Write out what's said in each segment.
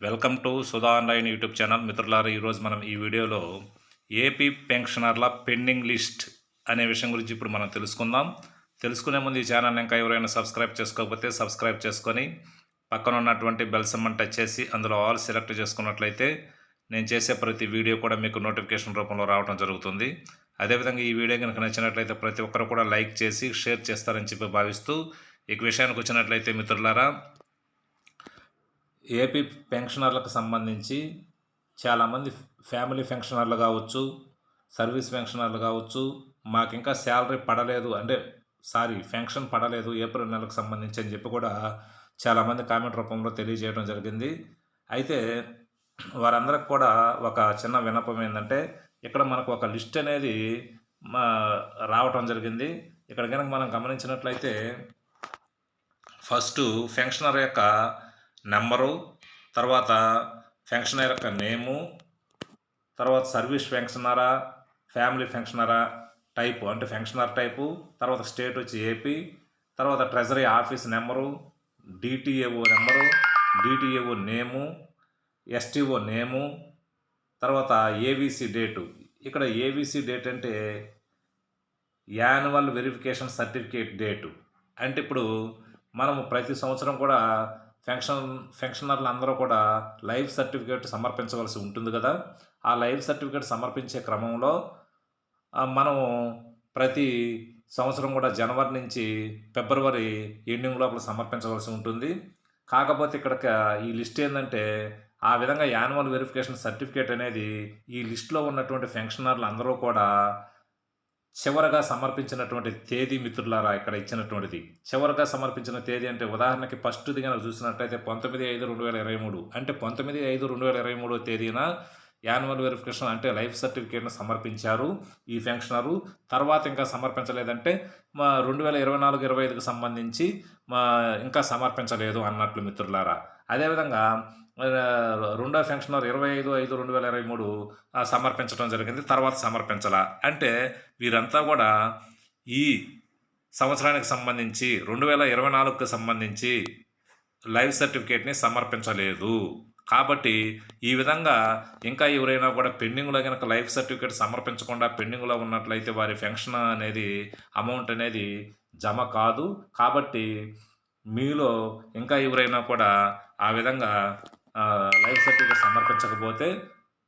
Welcome to Sudha online YouTube channel. మిత్రులారా ఈరోజు మనం ఈ వీడియోలో ఏపీ పెన్షనర్ల పెండింగ్ లిస్ట్ అనే విషయం గురించి ఇప్పుడు మనం తెలుసుకుందాం. తెలుసుకునే ముందు ఈ ఛానల్ ఇంకా ఎవరైనా సబ్స్క్రైబ్ చేసుకోకపోతే సబ్స్క్రైబ్ చేసుకొని పక్కన ఉన్నటువంటి బెల్ సమ్మన్ టచ్ చేసి అందులో ఆల్ సెలెక్ట్ చేసుకున్నట్లయితే నేను చేసే ప్రతి వీడియో కూడా మీకు నోటిఫికేషన్ రూపంలో రావడం జరుగుతుంది. అదేవిధంగా ఈ వీడియో కనుక నచ్చినట్లయితే ప్రతి ఒక్కరు కూడా లైక్ చేసి షేర్ చేస్తారని చెప్పి భావిస్తూ ఇక విషయానికి వచ్చినట్లయితే మిత్రులారా ఏపీ పెన్షనర్లకు సంబంధించి చాలామంది ఫ్యామిలీ పెన్షనర్లు కావచ్చు సర్వీస్ పెన్షనర్లు కావచ్చు మాకు ఇంకా శాలరీ పడలేదు అంటే సారీ పెన్షన్ పడలేదు ఏప్రిల్ నెలకు సంబంధించి అని చెప్పి కూడా చాలామంది కామెంట్ రూపంలో తెలియజేయడం జరిగింది. అయితే వారందరికి కూడా ఒక చిన్న విన్నపం ఏంటంటే ఇక్కడ మనకు ఒక లిస్ట్ అనేది మా రావటం జరిగింది. ఇక్కడ కనుక మనం గమనించినట్లయితే ఫస్ట్ పెన్షనర్ యొక్క నెంబరు తర్వాత ఫంక్షనర్ యొక్క నేము తర్వాత సర్వీస్ ఫంక్షనరా ఫ్యామిలీ ఫంక్షనరా టైపు అంటే ఫంక్షనర్ టైపు తర్వాత స్టేట్ వచ్చి ఏపీ తర్వాత treasury office number DTAO number DTAO name STO name తర్వాత ఏవిసి డేటు. ఇక్కడ ఏవిసి డేట్ అంటే యాన్యువల్ వెరిఫికేషన్ సర్టిఫికేట్ డేటు. అంటే ఇప్పుడు మనము ప్రతి సంవత్సరం కూడా ఫెన్షన్ ఫెన్షనర్లు అందరూ కూడా లైఫ్ సర్టిఫికేట్ సమర్పించవలసి ఉంటుంది కదా. ఆ లైఫ్ సర్టిఫికేట్ సమర్పించే క్రమంలో మనము ప్రతి సంవత్సరం కూడా జనవరి నుంచి ఫిబ్రవరి ఎండింగ్ లోపల సమర్పించవలసి ఉంటుంది. కాకపోతే ఇక్కడ ఈ లిస్ట్ ఏంటంటే ఆ విధంగా యాన్యువల్ వెరిఫికేషన్ సర్టిఫికేట్ అనేది ఈ లిస్ట్లో ఉన్నటువంటి ఫెన్షనర్లు అందరూ కూడా చివరగా సమర్పించినటువంటి తేదీ మిత్రులారా ఇక్కడ ఇచ్చినటువంటిది. చివరగా సమర్పించిన తేదీ అంటే ఉదాహరణకి ఫస్ట్ది కనుక చూసినట్టయితే పంతొమ్మిది ఐదు రెండు వేల ఇరవై మూడు. అంటే పంతొమ్మిది ఐదు రెండు వేల ఇరవై మూడో తేదీన యాన్యువల్ వెరిఫికేషన్ అంటే లైఫ్ సర్టిఫికేట్ను సమర్పించారు ఈ ఫెన్షనరు తర్వాత ఇంకా సమర్పించలేదంటే మా రెండు వేల ఇరవై నాలుగు ఇరవై ఐదుకు సంబంధించి మా ఇంకా సమర్పించలేదు అన్నట్లు మిత్రులారా. అదేవిధంగా రెండో ఫంక్షనర్ ఇరవై ఐదు ఐదు రెండు వేల ఇరవై మూడు సమర్పించడం జరిగింది. తర్వాత సమర్పించాల. అంటే వీరంతా కూడా ఈ సంవత్సరానికి సంబంధించి రెండు వేల ఇరవై నాలుగుకి సంబంధించి లైఫ్ సర్టిఫికేట్ని సమర్పించలేదు. కాబట్టి ఈ విధంగా ఇంకా ఎవరైనా కూడా పెండింగ్లో కనుక లైఫ్ సర్టిఫికేట్ సమర్పించకుండా పెండింగ్లో ఉన్నట్లయితే వారి పెన్షన్ అనేది అమౌంట్ అనేది జమ కాదు. కాబట్టి మీలో ఇంకా ఎవరైనా కూడా ఆ విధంగా లైఫ్ సర్టిఫికేట్ సమర్పించకపోతే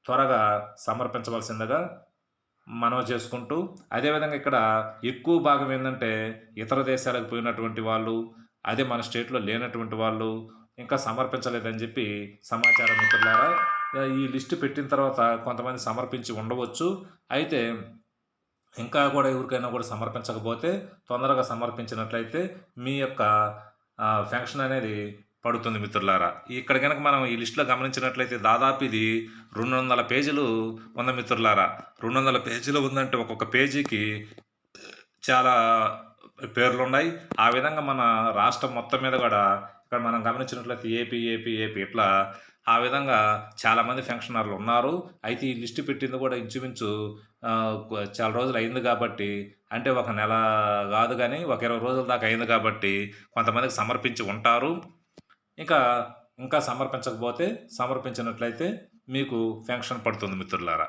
త్వరగా సమర్పించవలసిందిగా మనవి చేసుకుంటూ అదేవిధంగా ఇక్కడ ఎక్కువ భాగం ఏంటంటే ఇతర దేశాలకు పోయినటువంటి వాళ్ళు అదే మన స్టేట్లో లేనటువంటి వాళ్ళు ఇంకా సమర్పించలేదని చెప్పి సమాచారం మిత్రులారా ఈ లిస్టు పెట్టిన తర్వాత కొంతమంది సమర్పించి ఉండవచ్చు. అయితే ఇంకా కూడా ఎవరికైనా కూడా సమర్పించకపోతే తొందరగా సమర్పించినట్లయితే మీ యొక్క ఫ్యాంక్షన్ అనేది పడుతుంది మిత్రులారా. ఇక్కడ కనుక మనం ఈ లిస్టులో గమనించినట్లయితే దాదాపు ఇది రెండు వందల పేజీలు ఉన్న మిత్రులారా. రెండు వందల పేజీలు ఉందంటే ఒక్కొక్క పేజీకి చాలా పేర్లు ఉన్నాయి. ఆ విధంగా మన రాష్ట్రం మొత్తం మీద కూడా ఇక్కడ మనం గమనించినట్లయితే ఏపీ ఏపీ ఏపీ ఇట్లా ఆ విధంగా చాలామంది ఫంక్షనర్లు ఉన్నారు. అయితే ఈ లిస్టు పెట్టింది కూడా ఇంచుమించు చాలా రోజులు అయింది కాబట్టి అంటే ఒక నెల కాదు కానీ ఒక ఇరవై రోజుల దాకా అయింది కాబట్టి కొంతమందికి సమర్పించి ఉంటారు. ఇంకా ఇంకా సమర్పించకపోతే సమర్పించినట్లయితే మీకు ఫెంక్షన్ పడుతుంది మిత్రులారా.